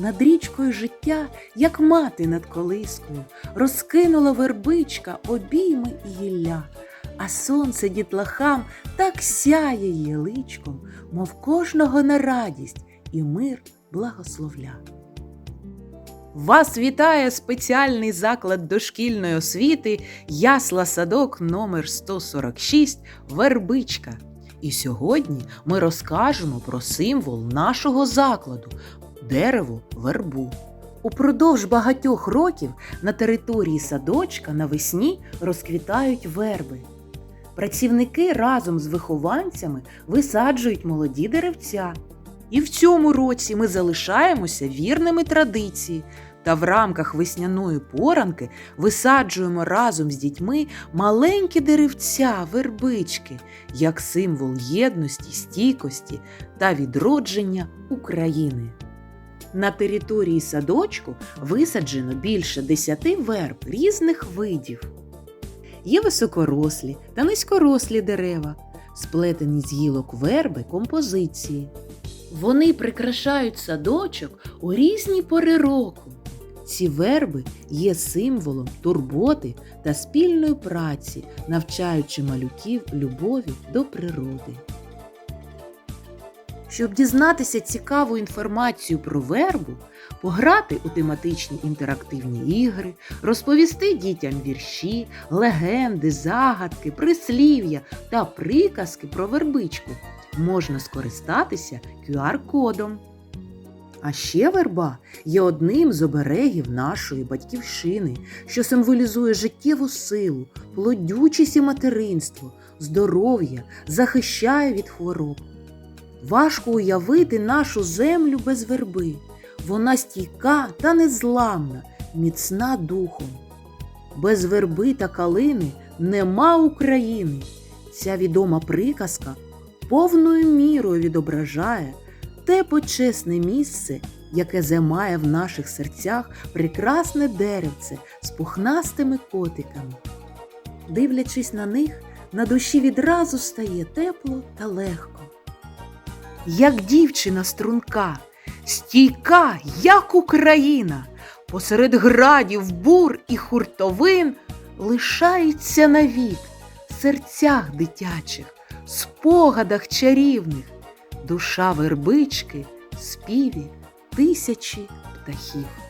Над річкою життя, як мати над колискою, розкинула вербичка обійми і гілля, а сонце дітлахам так сяє її личком, мов кожного на радість і мир благословля. Вас вітає спеціальний заклад дошкільної освіти Ясла Садок номер 146 Вербичка. І сьогодні ми розкажемо про символ нашого закладу дерево вербу. Упродовж багатьох років на території садочка навесні розквітають верби. Працівники разом з вихованцями висаджують молоді деревця. І в цьому році ми залишаємося вірними традиції та в рамках весняної поранки висаджуємо разом з дітьми маленькі деревця, вербички, як символ єдності, стійкості та відродження України. На території садочку висаджено більше десяти верб різних видів. Є високорослі та низькорослі дерева, сплетені з гілок верби композиції. Вони прикрашають садочок у різні пори року. Ці верби є символом турботи та спільної праці, навчаючи малюків любові до природи. Щоб дізнатися цікаву інформацію про вербу, пограти у тематичні інтерактивні ігри, розповісти дітям вірші, легенди, загадки, прислів'я та приказки про вербичку, можна скористатися QR-кодом. А ще верба є одним з оберегів нашої батьківщини, що символізує життєву силу, плодючість і материнство, здоров'я, захищає від хвороб. Важко уявити нашу землю без верби. Вона стійка та незламна, міцна духом. Без верби та калини нема України. Ця відома приказка повною мірою відображає те почесне місце, яке займає в наших серцях прекрасне деревце з пухнастими котиками. Дивлячись на них, на душі відразу стає тепло та легко. Як дівчина струнка, стійка, як Україна, посеред градів, бур і хуртовин лишається навік в серцях дитячих, спогадах чарівних, душа вербички співі тисячі птахів.